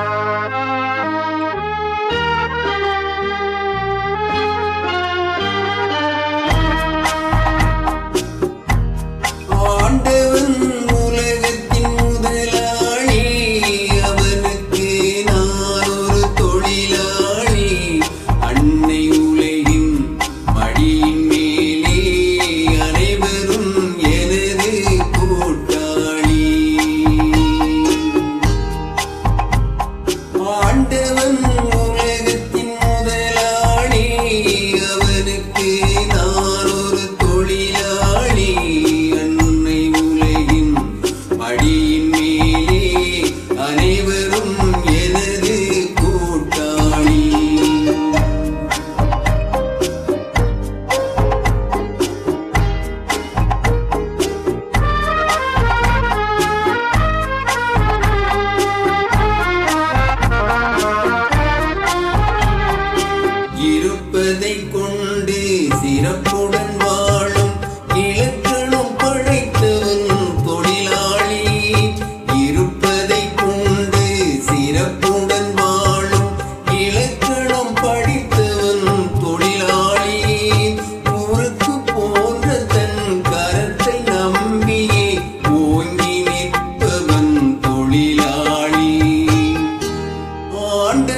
Música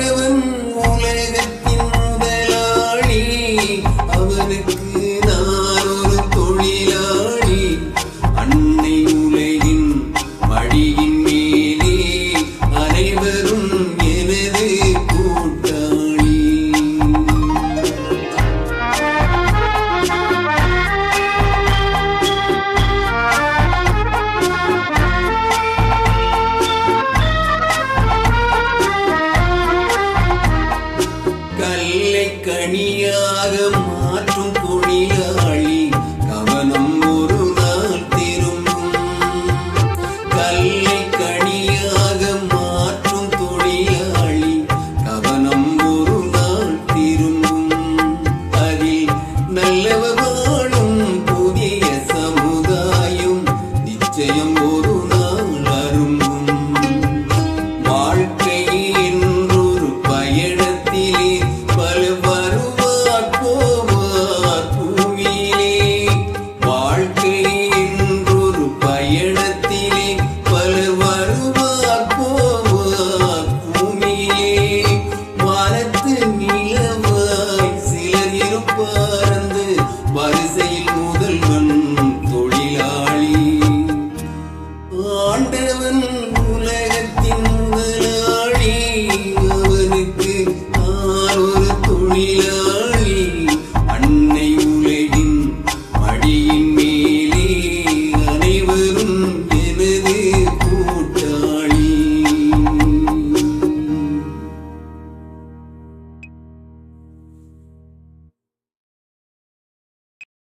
feeling கனியாக மாற்றும் கொடியாளி ஆண்டவன் உலகத்தின் முதலாளி அவனுக்கு ஆர் ஒரு தொழில